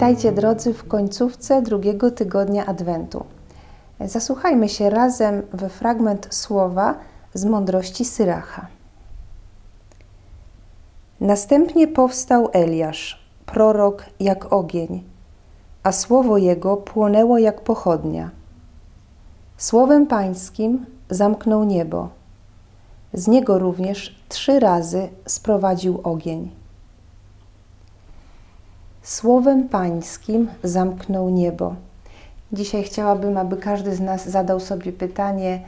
Witajcie drodzy w końcówce drugiego tygodnia Adwentu. Zasłuchajmy się razem we fragment słowa z mądrości Syracha. Następnie powstał Eliasz, prorok jak ogień, a słowo jego płonęło jak pochodnia. Słowem pańskim zamknął niebo. Z niego również trzy razy sprowadził ogień. Słowem Pańskim zamknął niebo. Dzisiaj chciałabym, aby każdy z nas zadał sobie pytanie,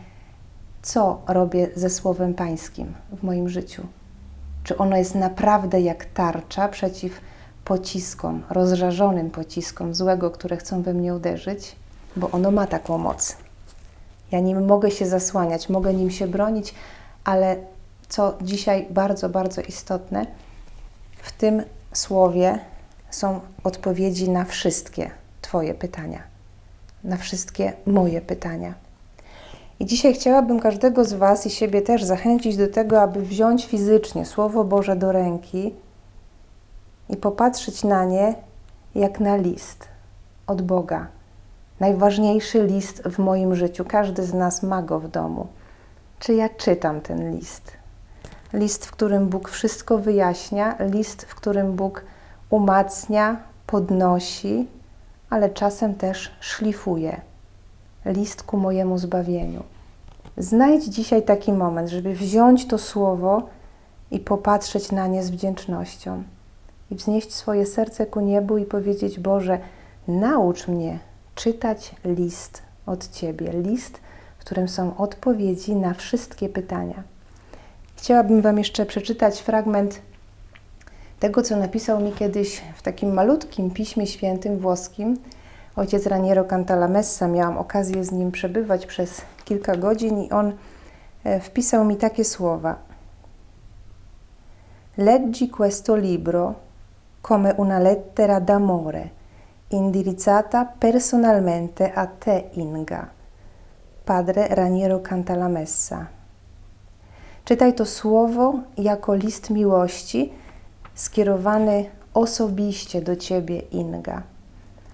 co robię ze Słowem Pańskim w moim życiu? Czy ono jest naprawdę jak tarcza przeciw pociskom, rozżarzonym pociskom złego, które chcą we mnie uderzyć? Bo ono ma taką moc. Ja nim mogę się zasłaniać, mogę nim się bronić, ale co dzisiaj bardzo, bardzo istotne, w tym słowie są odpowiedzi na wszystkie Twoje pytania, na wszystkie moje pytania. I dzisiaj chciałabym każdego z Was i siebie też zachęcić do tego, aby wziąć fizycznie Słowo Boże do ręki i popatrzeć na nie jak na list od Boga. Najważniejszy list w moim życiu. Każdy z nas ma go w domu. Czy ja czytam ten list? List, w którym Bóg wszystko wyjaśnia, list, w którym Bóg umacnia, podnosi, ale czasem też szlifuje. List ku mojemu zbawieniu. Znajdź dzisiaj taki moment, żeby wziąć to słowo i popatrzeć na nie z wdzięcznością. I wznieść swoje serce ku niebu i powiedzieć: Boże, naucz mnie czytać list od Ciebie. List, w którym są odpowiedzi na wszystkie pytania. Chciałabym Wam jeszcze przeczytać fragment tego, co napisał mi kiedyś w takim malutkim piśmie świętym włoskim ojciec Raniero Cantalamessa. Miałam okazję z nim przebywać przez kilka godzin i on e, wpisał mi takie słowa. Leggi questo libro come una lettera d'amore indirizzata personalmente a te, Inga. Padre Raniero Cantalamessa. Czytaj to słowo jako list miłości, skierowany osobiście do Ciebie, Inga.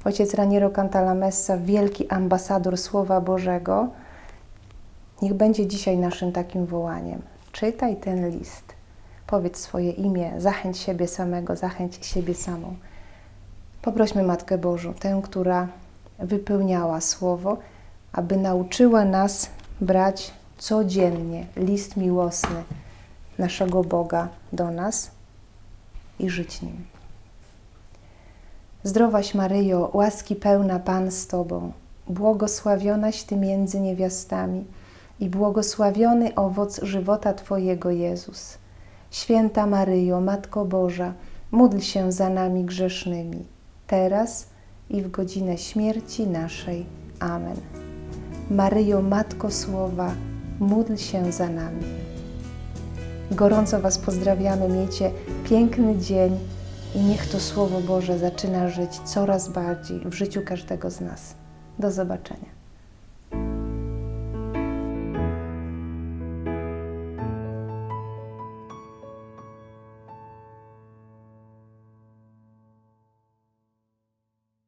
Ojciec Raniero Cantalamessa, wielki ambasador Słowa Bożego, niech będzie dzisiaj naszym takim wołaniem. Czytaj ten list, powiedz swoje imię, zachęć siebie samego, zachęć siebie samą. Poprośmy Matkę Bożą, tę, która wypełniała Słowo, aby nauczyła nas brać codziennie list miłosny naszego Boga do nas i żyć nim. Zdrowaś Maryjo, łaski pełna Pan z Tobą, błogosławionaś Ty między niewiastami i błogosławiony owoc żywota Twojego Jezus. Święta Maryjo, Matko Boża, módl się za nami grzesznymi, teraz i w godzinę śmierci naszej. Amen. Maryjo, Matko Słowa, módl się za nami. Gorąco Was pozdrawiamy, miejcie piękny dzień i niech to Słowo Boże zaczyna żyć coraz bardziej w życiu każdego z nas. Do zobaczenia.